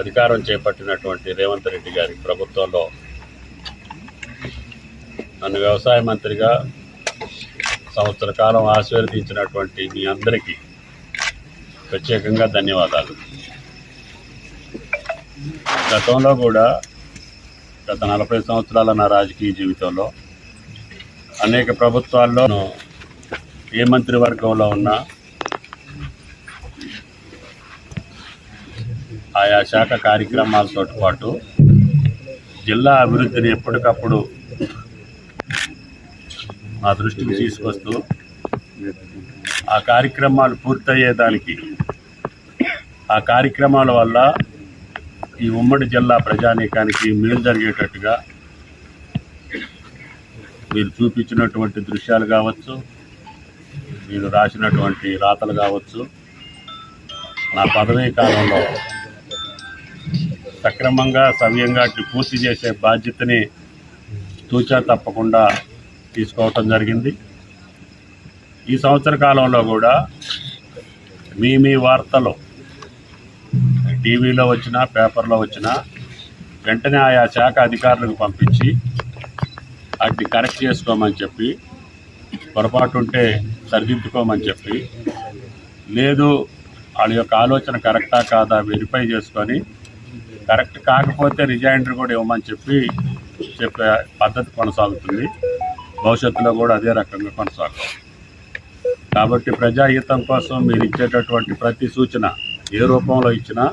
అధికారం చేపట్టినటువంటి రేవంత్ రెడ్డి గారి ప్రభుత్వంలో నన్ను వ్యవసాయ మంత్రిగా సంవత్సర కాలం ఆశీర్వదించినటువంటి మీ అందరికీ ప్రత్యేకంగా ధన్యవాదాలు. గతంలో కూడా గత నలభై సంవత్సరాల నా రాజకీయ జీవితంలో అనేక ప్రభుత్వాల్లో ఏ మంత్రివర్గంలో ఉన్నా ఆయా శాఖ కార్యక్రమాలతో పాటు జిల్లా అభివృద్ధిని ఎప్పటికప్పుడు మా దృష్టికి తీసుకొస్తూ ఆ కార్యక్రమాలు పూర్తయ్యేదానికి ఆ కార్యక్రమాల వల్ల ఈ ఉమ్మడి జిల్లా ప్రజానీకానికి మేలు జరిగేటట్టుగా మీరు చూపించినటువంటి దృశ్యాలు కావచ్చు మీరు రాసినటువంటి రాతలు కావచ్చు నా పదవీ కాలంలో సక్రమంగా సవ్యంగా వాటిని పూర్తి చేసే బాధ్యతని తూచా తప్పకుండా తీసుకోవటం జరిగింది. ఈ సంవత్సర కాలంలో కూడా మీ మీ వార్తలు టీవీలో వచ్చినా పేపర్లో వచ్చినా వెంటనే ఆయా శాఖ అధికారులకు పంపించి వాటిని కరెక్ట్ చేసుకోమని చెప్పి పొరపాటు ఉంటే సరిదిద్దుకోమని చెప్పి లేదు వాళ్ళ యొక్క ఆలోచన కరెక్టా కాదా వెరిఫై చేసుకొని కరెక్ట్ కాకపోతే రిజైండర్ కూడా ఇవ్వమని చెప్పి చెప్పే పద్ధతి కొనసాగుతుంది. భవిష్యత్తులో కూడా అదే రకంగా కొనసాగుతుంది. కాబట్టి ప్రజాహితం కోసం మీరు ఇచ్చేటటువంటి ప్రతి సూచన ఏ రూపంలో ఇచ్చినా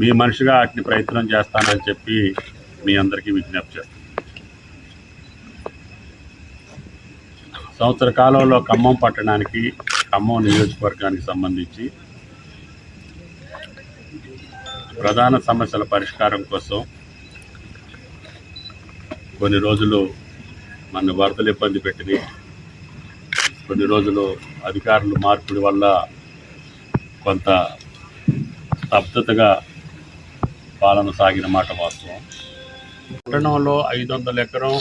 మీ మనిషిగా వాటిని ప్రయత్నం చేస్తానని చెప్పి మీ అందరికీ విజ్ఞప్తి చేస్తాను. సంవత్సర కాలంలో ఖమ్మం పట్టణానికి ఖమ్మం నియోజకవర్గానికి సంబంధించి ప్రధాన సమస్యల పరిష్కారం కోసం కొన్ని రోజులు మన వరదలు ఇబ్బంది పెట్టినాయి. కొన్ని రోజులు అధికారులు మార్పుడి వల్ల కొంత స్తబ్దతగా పాలన సాగిన మాట వాస్తవం. పట్టణంలో ఐదు వందల ఎకరం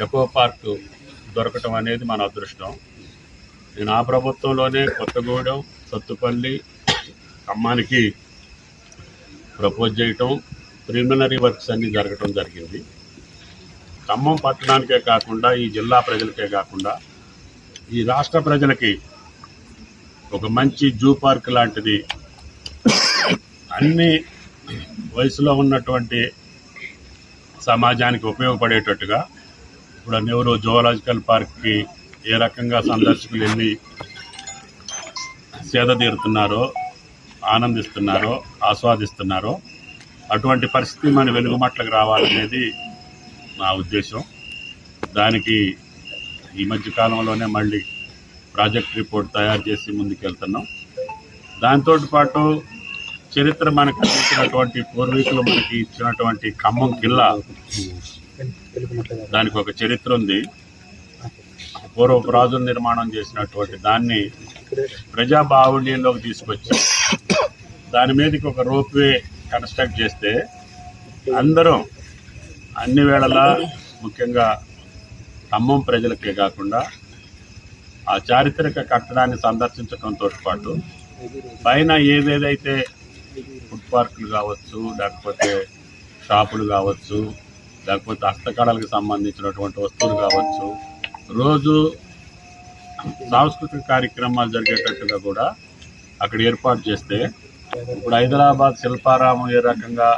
ఎకో పార్క్ దొరకటం అనేది మన అదృష్టం. నేను ఆ ప్రభుత్వంలోనే కొత్తగూడెం సత్తుపల్లి ఖమ్మానికి ప్రపోజ్ చేయటం ప్రిలిమినరీ వర్క్స్ అన్నీ జరగటం జరిగింది. ఖమ్మం పట్టణానికే కాకుండా ఈ జిల్లా ప్రజలకే కాకుండా ఈ రాష్ట్ర ప్రజలకి ఒక మంచి జూ పార్క్ లాంటిది అన్ని వయసులో ఉన్నటువంటి సమాజానికి ఉపయోగపడేటట్టుగా ఇప్పుడు నెహ్రూ జువలాజికల్ పార్క్కి ఏ రకంగా సందర్శకులు వెళ్ళి సేద తీరుతున్నారో ఆనందిస్తున్నారో ఆస్వాదిస్తున్నారో అటువంటి పరిస్థితి మన వెలుగుమట్లకు రావాలనేది నా ఉద్దేశం. దానికి ఈ మధ్య కాలంలోనే మళ్ళీ ప్రాజెక్ట్ రిపోర్ట్ తయారు చేసి ముందుకెళ్తున్నాం. దాంతో పాటు చరిత్ర మనకు అందించినటువంటి పూర్వీకులు మనకి ఇచ్చినటువంటి ఖమ్మం కిల్లా దానికి ఒక చరిత్ర ఉంది. పూర్వపు రాజులు నిర్మాణం చేసినటువంటి దాన్ని ప్రజా బాహుళ్యంలోకి తీసుకొచ్చి దాని మీదకి ఒక రోప్వే కన్స్ట్రక్ట్ చేస్తే అందరం అన్ని వేళలా ముఖ్యంగా ఖమ్మం ప్రజలకే కాకుండా ఆ చారిత్రక కట్టడాన్ని సందర్శించడంతో పాటు పైన ఏదేదైతే ఫుడ్ పార్కులు కావచ్చు లేకపోతే షాపులు కావచ్చు లేకపోతే హస్తకళలకు సంబంధించినటువంటి వస్తువులు కావచ్చు రోజు సాంస్కృతిక కార్యక్రమాలు జరిగేటట్టుగా కూడా అక్కడ ఏర్పాటు చేస్తే ఇప్పుడు హైదరాబాద్ శిల్పారామం ఏ రకంగా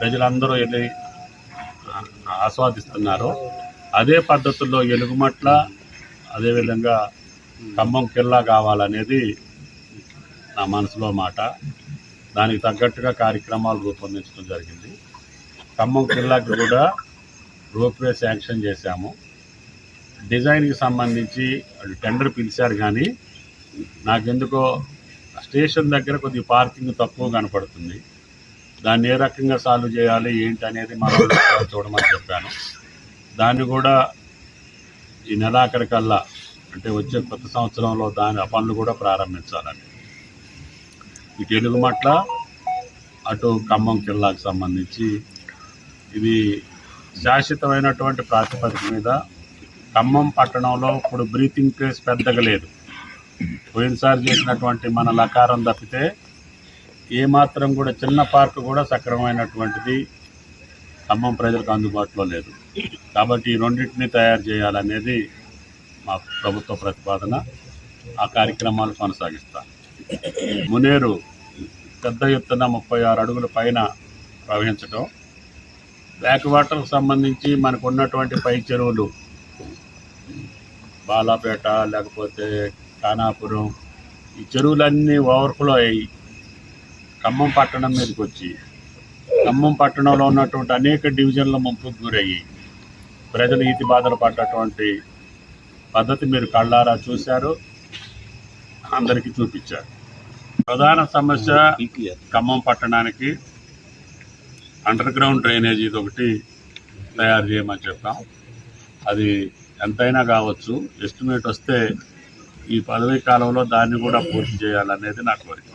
ప్రజలందరూ వెళ్ళి ఆస్వాదిస్తున్నారు. అదే పద్ధతుల్లో ఎలుగుమట్ల అదేవిధంగా ఖమ్మం కిల్లా కావాలనేది నా మనసులో మాట. దానికి తగ్గట్టుగా కార్యక్రమాలు రూపొందించడం జరిగింది. ఖమ్మం కిల్లాకి కూడా రోప్వే శాంక్షన్ చేశాము. డిజైన్కి సంబంధించి టెండర్ పిలిచారు కానీ నాకెందుకో స్టేషన్ దగ్గర కొద్దిగా పార్కింగ్ తక్కువ కనపడుతుంది. దాన్ని ఏ రకంగా సాల్వ్ చేయాలి ఏంటి అనేది మనం చూడమని చెప్పాను. దాన్ని కూడా ఈ నెలాఖరికల్లా అంటే వచ్చే కొత్త సంవత్సరంలో దాని ఆ పనులు కూడా ప్రారంభించాలని. ఇటు ఎలుగుమట్ల అటు ఖమ్మం కిల్లాకు సంబంధించి ఇది శాశ్వతమైనటువంటి ప్రాతిపదిక మీద ఖమ్మం పట్టణంలో ఇప్పుడు బ్రీతింగ్ ప్లేస్ పెద్దగా లేదు. పోయినసారి చేసినటువంటి మన లకారం తప్పితే ఏమాత్రం కూడా చిన్న పార్క్ కూడా సక్రమమైనటువంటిది ఖమ్మం ప్రజలకు అందుబాటులో లేదు. కాబట్టి ఈ రెండింటిని తయారు చేయాలనేది మా ప్రభుత్వ ప్రతిపాదన. ఆ కార్యక్రమాలు కొనసాగిస్తాం. మునేరు పెద్ద ఎత్తున ముప్పై ఆరు అడుగుల పైన ప్రవహించడం బ్యాక్ వాటర్కు సంబంధించి మనకు ఉన్నటువంటి పై చెరువులు. బాలాపేట లేకపోతే కానాపురం ఈ చెరువులన్నీ ఓవర్ఫ్లో అయ్యి ఖమ్మం పట్టణం మీదకి వచ్చి ఖమ్మం పట్టణంలో ఉన్నటువంటి అనేక డివిజన్ల ముంపుకు గురయ్యి ప్రజలు ఈతి బాధలు పడ్డటువంటి పద్ధతి మీరు కళ్ళారా చూశారు అందరికీ చూపించారు. ప్రధాన సమస్య ఖమ్మం పట్టణానికి అండర్ గ్రౌండ్ డ్రైనేజ్ ఇది ఒకటి తయారు చేయమని చెప్పాం. అది ఎంతైనా కావచ్చు ఎస్టిమేట్ వస్తే ఈ పదవీ కాలంలో దాన్ని కూడా పూర్తి చేయాలనేది నా కోరిక.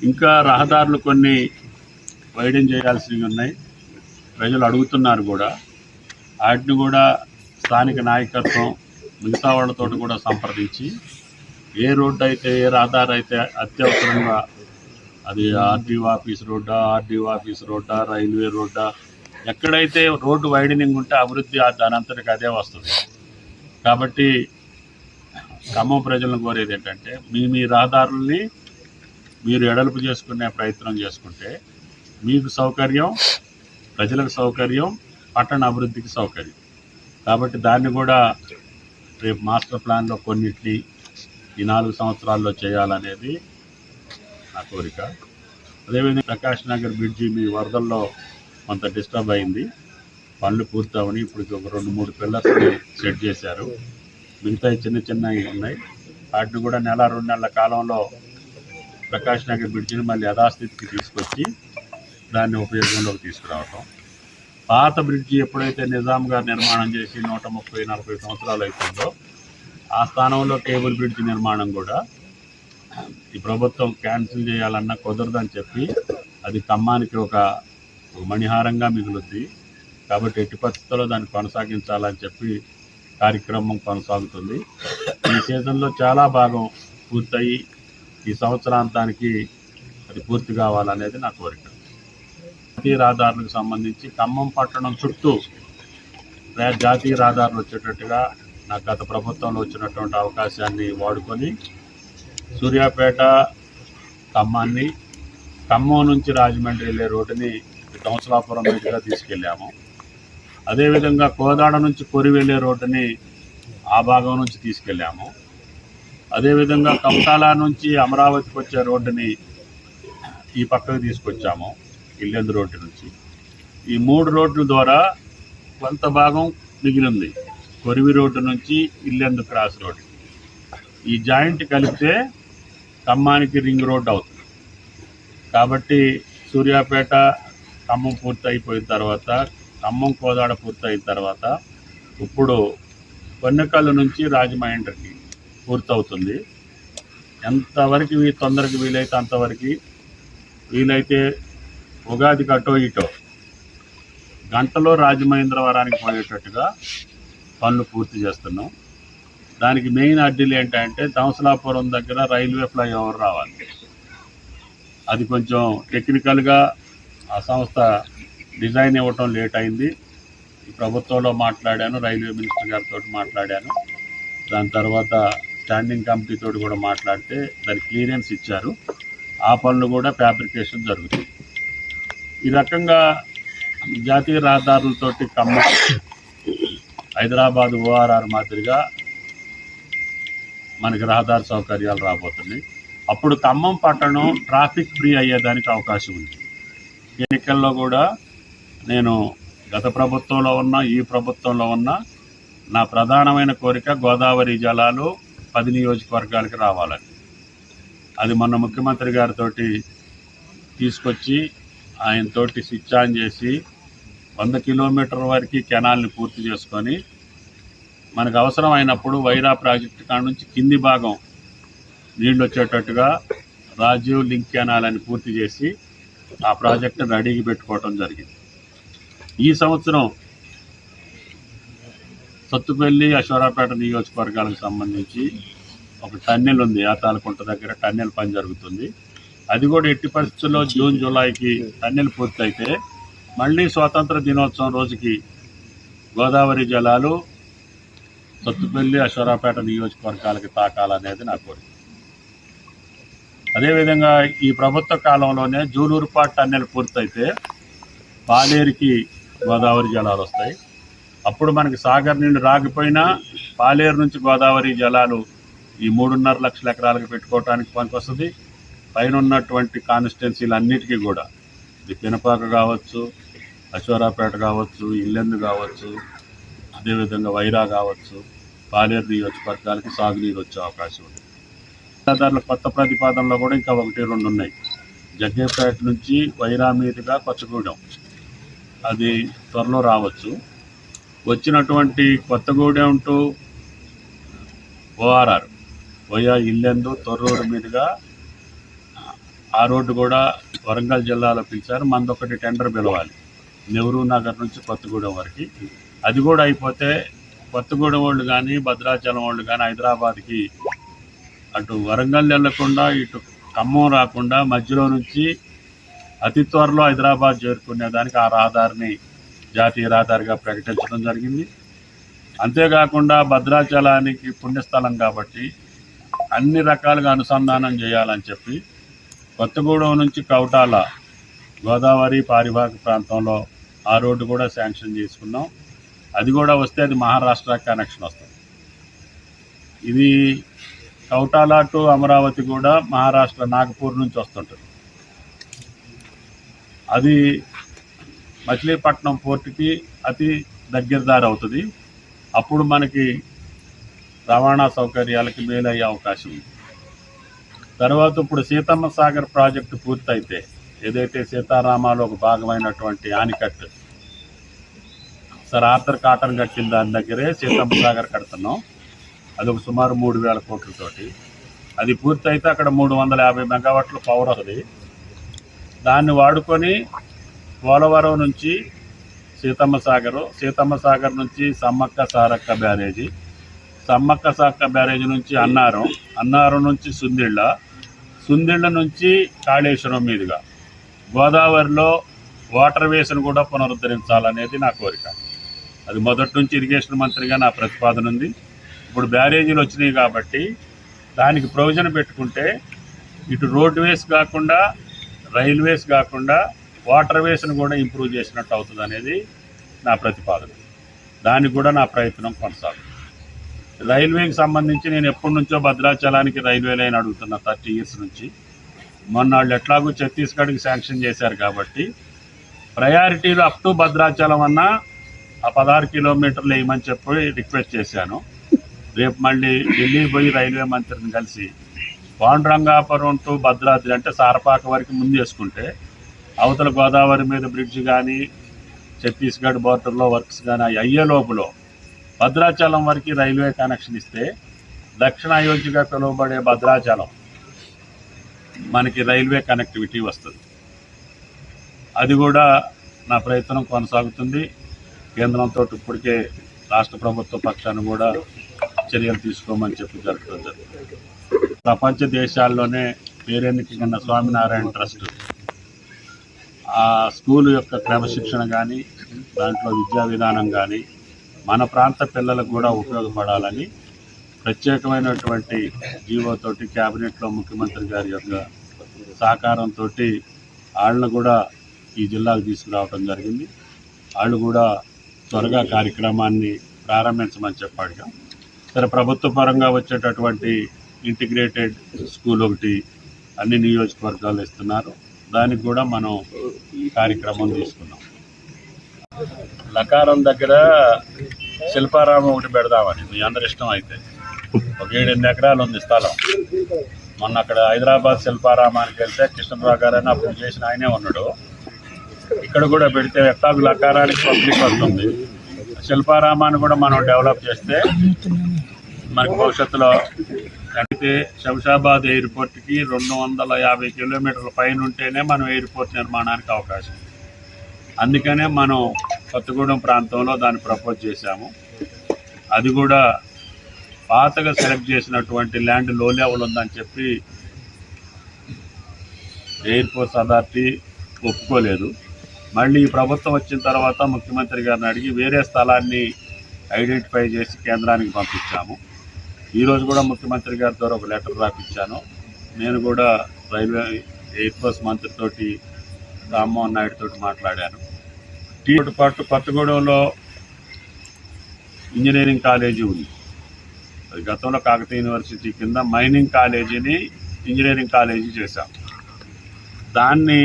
ఇంకా రహదారులు కొన్ని వైడెన్ చేయాల్సినవి ఉన్నాయి. ప్రజలు అడుగుతున్నారు కూడా. వాటిని కూడా స్థానిక నాయకత్వం మిగతా వాళ్ళతో కూడా సంప్రదించి ఏ రోడ్డు అయితే ఏ రహదారి అయితే అత్యవసరంగా అది ఆర్డీఓ ఆఫీస్ రోడ్డా ఆర్డీఓ ఆఫీస్ రోడ్డా రైల్వే రోడ్డా ఎక్కడైతే రోడ్డు వైడనింగ్ ఉంటే అభివృద్ధి దాని అంతటికి అదే వస్తుంది. కాబట్టి ఖమ్మం ప్రజలను కోరేది ఏంటంటే మీ మీ రహదారుల్ని మీరు ఎడల్పు చేసుకునే ప్రయత్నం చేసుకుంటే మీకు సౌకర్యం ప్రజలకు సౌకర్యం పట్టణ అభివృద్ధికి సౌకర్యం. కాబట్టి దాన్ని కూడా రేపు మాస్టర్ ప్లాన్లో కొన్నిటిని ఈ నాలుగు సంవత్సరాల్లో చేయాలనేది నా కోరిక. అదేవిధంగా ప్రకాష్ నగర్ బ్రిడ్జి మీ వరదల్లో కొంత డిస్టర్బ్ అయింది. పనులు పూర్తవని ఇప్పుడు ఒక రెండు మూడు పిల్లర్స్ని సెట్ చేశారు. మిగతా చిన్న చిన్నవి ఉన్నాయి. వాటిని కూడా నెల రెండు నెలల కాలంలో ప్రకాష్ నగర్ బ్రిడ్జిని మళ్ళీ యథాస్థితికి తీసుకొచ్చి దాన్ని ఉపయోగంలోకి తీసుకురావటం. పాత బ్రిడ్జి ఎప్పుడైతే నిజాం గారు నిర్మాణం చేసి నూట ముప్పై నలభై సంవత్సరాలు అవుతుందో ఆ స్థానంలో కేబుల్ బ్రిడ్జి నిర్మాణం కూడా ఈ ప్రభుత్వం క్యాన్సిల్ చేయాలన్నా కుదరదని చెప్పి అది ఖమ్మానికి ఒక ఒక మణిహారంగా మిగులుద్ది. కాబట్టి ఎట్టి పరిస్థితుల్లో దాన్ని కొనసాగించాలని చెప్పి కార్యక్రమం కొనసాగుతుంది. ఈ సీజన్లో చాలా భాగం పూర్తయి ఈ సంవత్సరాంతానికి అది పూర్తి కావాలనేది నా కోరిక. జాతీయ రహదారులకు సంబంధించి ఖమ్మం పట్టణం చుట్టూ జాతీయ రహదారులు వచ్చేటట్టుగా నాకు గత ప్రభుత్వంలో వచ్చినటువంటి అవకాశాన్ని వాడుకొని సూర్యాపేట ఖమ్మాన్ని ఖమ్మం నుంచి రాజమండ్రి వెళ్ళే రోడ్డుని కంసలాపురం మీదుగా తీసుకెళ్ళాము. అదేవిధంగా కోదాడ నుంచి కొరి వెళ్ళే రోడ్డుని ఆ భాగం నుంచి తీసుకెళ్ళాము. అదేవిధంగా కంసాల నుంచి అమరావతికి వచ్చే రోడ్డుని ఈ పక్కకు తీసుకొచ్చాము ఇల్లెందు రోడ్డు నుంచి. ఈ మూడు రోడ్ల ద్వారా కొంత భాగం మిగిలింది కొరివి రోడ్డు నుంచి ఇల్లెందు క్రాస్ రోడ్డు ఈ జాయింట్ కలిపితే ఖమ్మానికి రింగ్ రోడ్ అవుతుంది. కాబట్టి సూర్యాపేట ఖమ్మం పూర్తి అయిపోయిన తర్వాత ఖమ్మం కోదాడ పూర్తి అయిన తర్వాత ఇప్పుడు కొన్నకల్లు నుంచి రాజమహేంద్రకి పూర్తవుతుంది. ఎంతవరకు వీ తొందరగా వీలైతే అంతవరకు వీలైతే ఉగాదికి అటో ఇటో గంటలో రాజమహేంద్రవరానికి పోయేటట్టుగా పనులు పూర్తి చేస్తున్నాం. దానికి మెయిన్ అడ్డీలు ఏంటంటే దంసలాపురం దగ్గర రైల్వే ఫ్లైఓవర్ రావాలి. అది కొంచెం టెక్నికల్గా ఆ సంస్థ డిజైన్ ఇవ్వటం లేట్ అయింది. ప్రభుత్వంలో మాట్లాడాను రైల్వే మినిస్టర్ గారితో మాట్లాడాను. దాని తర్వాత స్టాండింగ్ కమిటీతో కూడా మాట్లాడితే దాని క్లియరెన్స్ ఇచ్చారు. ఆ పనులు కూడా ఫ్యాబ్రికేషన్ జరుగుతుంది. ఈ రకంగా జాతీయ రహదారులతోటి ఖమ్మం హైదరాబాద్ ఓఆర్ఆర్ మాదిరిగా మనకి రహదారి సౌకర్యాలు రాబోతున్నాయి. అప్పుడు ఖమ్మం పట్టణం ట్రాఫిక్ ఫ్రీ అయ్యేదానికి అవకాశం ఉంది. ఎన్నికల్లో కూడా నేను గత ప్రభుత్వంలో ఉన్న ఈ ప్రభుత్వంలో ఉన్న నా ప్రధానమైన కోరిక గోదావరి జలాలు పది నియోజకవర్గాలకి రావాలని అది మొన్న ముఖ్యమంత్రి గారితో తీసుకొచ్చి ఆయనతోటి స్విచ్ ఆన్ చేసి వంద కిలోమీటర్ వరకు కెనాల్ని పూర్తి చేసుకొని మనకు అవసరమైనప్పుడు వైరా ప్రాజెక్టు కాడ నుంచి కింది భాగం నీళ్ళు వచ్చేటట్టుగా రాజీవ్ లింక్ కెనాల్ అని పూర్తి చేసి ఆ ప్రాజెక్టు రెడీకి పెట్టుకోవటం జరిగింది. ఈ సంవత్సరం సత్తుపల్లి అశ్వరాపేట నియోజకవర్గాలకు సంబంధించి ఒక టన్నెల్ ఉంది యాతాలకుంట దగ్గర టన్నెల్ పని జరుగుతుంది. అది కూడా ఎట్టి పరిస్థితుల్లో జూన్ జూలైకి టన్నెల్ పూర్తయితే మళ్ళీ స్వాతంత్ర దినోత్సవం రోజుకి గోదావరి జలాలు సత్తుపల్లి అశ్వరాపేట నియోజకవర్గాలకి తాకాలనేది నా కోరిక. అదేవిధంగా ఈ ప్రభుత్వ కాలంలోనే జూలూరుపాటు టన్నెల్ పూర్తయితే పాలేరుకి గోదావరి జలాలు వస్తాయి. అప్పుడు మనకి సాగర్ నుండి రాకపోయినా పాలేరు నుంచి గోదావరి జలాలు ఈ మూడున్నర లక్షల ఎకరాలకు పెట్టుకోవడానికి పనికొస్తుంది. పైన ఉన్నటువంటి కాన్స్టిట్యున్సీలు అన్నిటికీ కూడా. ఇది పినపాక కావచ్చు అశ్వరాపేట కావచ్చు ఇల్లెందు కావచ్చు అదేవిధంగా వైరా కావచ్చు పాలేరు నియోజకవర్గాలకి సాగునీరు వచ్చే అవకాశం ఉంది. రహదారుల కొత్త ప్రతిపాదనలో కూడా ఇంకా ఒకటి రెండు ఉన్నాయి. జగ్గేపేట నుంచి వైరా మీదుగా కొత్తగూడెం. అది త్వరలో రావచ్చు. వచ్చినటువంటి Kothagudem to ORR via Yellandu Thorrur మీదుగా ఆ రోడ్డు కూడా వరంగల్ జిల్లాలో పిలిచారు. మందొకటి టెండర్ పిలవాలి. నెహ్రూ నగర్ నుంచి కొత్తగూడెం వరకు. అది కూడా అయిపోతే కొత్తగూడెం వాళ్ళు కానీ భద్రాచలం వాళ్ళు కానీ హైదరాబాద్కి అటు వరంగల్ వెళ్ళకుండా ఇటు ఖమ్మం రాకుండా మధ్యలో నుంచి అతి త్వరలో హైదరాబాద్ చేరుకునే దానికి ఆ రహదారిని జాతీయ రహదారిగా ప్రకటించడం జరిగింది. అంతేకాకుండా భద్రాచలానికి పుణ్యస్థలం కాబట్టి అన్ని రకాలుగా అనుసంధానం చేయాలని చెప్పి కొత్తగూడెం నుంచి కౌటాల గోదావరి పారిభాగ ప్రాంతంలో ఆ రోడ్డు కూడా శాంక్షన్ చేసుకున్నాం. అది కూడా వస్తే అది మహారాష్ట్ర కనెక్షన్ వస్తుంది. ఇది కౌటాల టు అమరావతి కూడా మహారాష్ట్ర నాగపూర్ నుంచి వస్తుంటుంది. అది మచిలీపట్నం పోర్టుకి అతి దగ్గర దారి అవుతుంది. అప్పుడు మనకి రవాణా సౌకర్యాలకి మేలయ్యే అవకాశం ఉంది. తర్వాత ఇప్పుడు సీతమ్మ సాగర్ ప్రాజెక్టు పూర్తయితే ఏదైతే సీతారామాలో ఒక భాగమైనటువంటి ఆనికట్టు సార్ ఆర్థర్ కాటన్ కట్టిన దాని దగ్గరే సీతమ్మ సాగర్ కడుతున్నాం. అది ఒక సుమారు మూడు వేల కోట్లతోటి. అది పూర్తయితే అక్కడ మూడు వందల యాభై మెగావాట్లు పవర్ వస్తుంది. దాన్ని వాడుకొని పోలవరం నుంచి సీతమ్మ సాగరు సీతమ్మ సాగర్ నుంచి సమ్మక్క సారక్క బ్యారేజీ సమ్మక్క సారక్క బ్యారేజీ నుంచి అన్నారం అన్నారం నుంచి సుందిళ్ళ సుందిళ్ళ నుంచి కాళేశ్వరం మీదుగా. గోదావరిలో వాటర్ వేస్ను కూడా పునరుద్ధరించాలనేది నా కోరిక. అది మొదటి నుంచి ఇరిగేషన్ మంత్రిగా నా ప్రతిపాదన ఉంది. ఇప్పుడు బ్యారేజీలు వచ్చినాయి కాబట్టి దానికి ప్రొవిజన్ పెట్టుకుంటే ఇటు రోడ్ వేస్ కాకుండా రైల్వేస్ కాకుండా వాటర్ వేస్ను కూడా ఇంప్రూవ్ చేసినట్టు అవుతుంది అనేది నా ప్రతిపాదన. దానికి కూడా నా ప్రయత్నం కొనసాగుతుంది. రైల్వేకి సంబంధించి నేను ఎప్పటి నుంచో భద్రాచలానికి రైల్వే లైన్ అడుగుతున్నా థర్టీ ఇయర్స్ నుంచి. మొన్న వాళ్ళు ఎట్లాగూ ఛత్తీస్గఢ్కి శాంక్షన్ చేశారు కాబట్టి ప్రయారిటీలు అప్ టు భద్రాచలం అన్న ఆ పదహారు కిలోమీటర్లు వేయమని చెప్పి రిక్వెస్ట్ చేశాను. రేపు మళ్ళీ ఢిల్లీ పోయి రైల్వే మంత్రిని కలిసి పాండురంగాపురం టు భద్రాద్రి అంటే సారపాక వరకు ముందు వేసుకుంటే అవతల గోదావరి మీద బ్రిడ్జ్ కానీ ఛత్తీస్గఢ్ బోర్డర్లో వర్క్స్ కానీ అవి అయ్యే లోపల భద్రాచలం వరకు రైల్వే కనెక్షన్ ఇస్తే దక్షిణ అయోధ్యగా పిలువబడే భద్రాచలం మనకి రైల్వే కనెక్టివిటీ వస్తుంది. అది కూడా నా ప్రయత్నం కొనసాగుతుంది. కేంద్రంతో ఇప్పటికే రాష్ట్ర ప్రభుత్వ పక్షాన్ని కూడా చర్యలు తీసుకోమని చెప్పి జరగడం జరుగుతుంది ప్రపంచ దేశాల్లోనే పేరెన్నికన్న స్వామినారాయణ ట్రస్ట్. ఆ స్కూల్ యొక్క క్రమశిక్షణ కానీ దాంట్లో విద్యా విధానం కానీ మన ప్రాంత పిల్లలకు కూడా ఉపయోగపడాలని ప్రత్యేకమైనటువంటి జీవోతోటి క్యాబినెట్లో ముఖ్యమంత్రి గారి యొక్క సహకారంతో వాళ్ళను కూడా ఈ జిల్లాకు తీసుకురావడం జరిగింది. వాళ్ళు కూడా త్వరగా కార్యక్రమాన్ని ప్రారంభించమని చెప్పాడుగా. సరే ప్రభుత్వ పరంగా వచ్చేటటువంటి ఇంటిగ్రేటెడ్ స్కూల్ ఒకటి అన్ని నియోజకవర్గాలు ఇస్తున్నారు. దానికి కూడా మనం కార్యక్రమం తీసుకున్నాం. లకారం దగ్గర శిల్పారామం ఒకటి పెడదామని మీ అందరి ఇష్టం అయితే. ఒక ఏడెనిమిది ఎకరాలు ఉంది స్థలం. మొన్న అక్కడ హైదరాబాద్ శిల్పారామానికి వెళ్తే కృష్ణరావు గారు అని అప్పుడు చేసిన ఆయనే ఉన్నాడు. ఇక్కడ కూడా పెడితే ఎట్టాగు లకారానికి పబ్లిక్ వస్తుంది. శిల్పారామాన్ని కూడా మనం డెవలప్ చేస్తే మనకి భవిష్యత్తులో అయితే శంషాబాద్ ఎయిర్పోర్ట్కి రెండు వందల యాభై కిలోమీటర్ల పైన ఉంటేనే మనం ఎయిర్పోర్ట్ నిర్మాణానికి అవకాశం అందుకనే మనం కొత్తగూడెం ప్రాంతంలో దాన్ని ప్రపోజ్ చేశాము. అది కూడా పాతగా సెలెక్ట్ చేసినటువంటి ల్యాండ్లో లెవెల్ ఉందని చెప్పి ఎయిర్పోర్ట్స్ అథారిటీ ఒప్పుకోలేదు. మళ్ళీ ఈ ప్రభుత్వం వచ్చిన తర్వాత ముఖ్యమంత్రి గారిని అడిగి వేరే స్థలాన్ని ఐడెంటిఫై చేసి కేంద్రానికి పంపించాము. ఈరోజు కూడా ముఖ్యమంత్రి గారి ద్వారా ఒక లెటర్ రాపించాను నేను కూడా రైల్వే ఎయిర్ ఫోర్స్ మంత్రితోటి రామ్మోహన్ నాయుడు తోటి మాట్లాడాను. టీతో పాటు కొత్తగూడెంలో ఇంజనీరింగ్ కాలేజీ ఉంది. అది గతంలో కాకతీయ యూనివర్సిటీ కింద మైనింగ్ కాలేజీని ఇంజనీరింగ్ కాలేజీ చేశాం. దాన్ని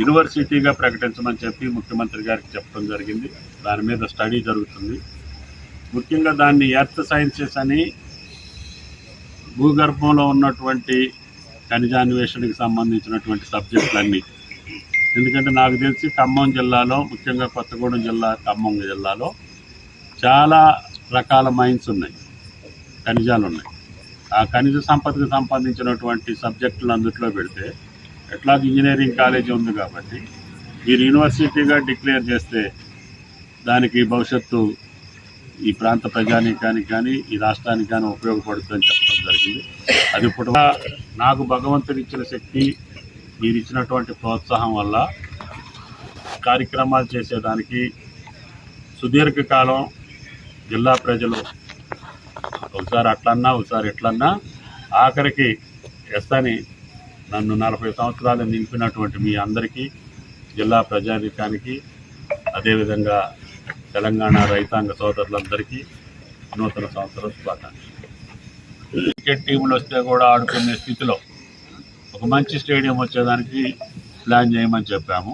యూనివర్సిటీగా ప్రకటించమని చెప్పి ముఖ్యమంత్రి గారికి చెప్పడం జరిగింది. దాని మీద స్టడీ జరుగుతుంది. ముఖ్యంగా దాన్ని ఎర్త్ సైన్సెస్ అని భూగర్భంలో ఉన్నటువంటి ఖనిజాన్వేషణకి సంబంధించినటువంటి సబ్జెక్టులన్నీ. ఎందుకంటే నాకు తెలిసి ఖమ్మం జిల్లాలో ముఖ్యంగా కొత్తగూడెం జిల్లా ఖమ్మం జిల్లాలో చాలా రకాల మైన్స్ ఉన్నాయి ఖనిజాలు ఉన్నాయి. ఆ ఖనిజ సంపదకు సంబంధించినటువంటి సబ్జెక్టులు అందుట్లో పెడితే ఎట్లాగ ఇంజనీరింగ్ కాలేజీ ఉంది కాబట్టి మీరు యూనివర్సిటీగా డిక్లేర్ చేస్తే దానికి భవిష్యత్తు ఈ ప్రాంత ప్రజానీకానికి కానీ ఈ రాష్ట్రానికి కానీ ఉపయోగపడుతుందని చెప్పడం జరిగింది. అది ఇప్పుడు నాకు భగవంతుడు ఇచ్చిన శక్తి మీరు ఇచ్చినటువంటి ప్రోత్సాహం వల్ల కార్యక్రమాలు చేసేదానికి సుదీర్ఘకాలం జిల్లా ప్రజలు ఒకసారి అట్లన్నా ఒకసారి ఎట్లన్నా ఆఖరికి ఎస్ అని నన్ను నలభై సంవత్సరాలు నిలిపినటువంటి మీ అందరికీ జిల్లా ప్రజానీకానికి అదేవిధంగా తెలంగాణ రైతాంగ సోదరులందరికీ నూతన సంవత్సరం శుభాకాంక్షలు. క్రికెట్ టీంలు వస్తే కూడా ఆడుకునే స్థితిలో ఒక మంచి స్టేడియం వచ్చేదానికి ప్లాన్ చేయమని చెప్పాము.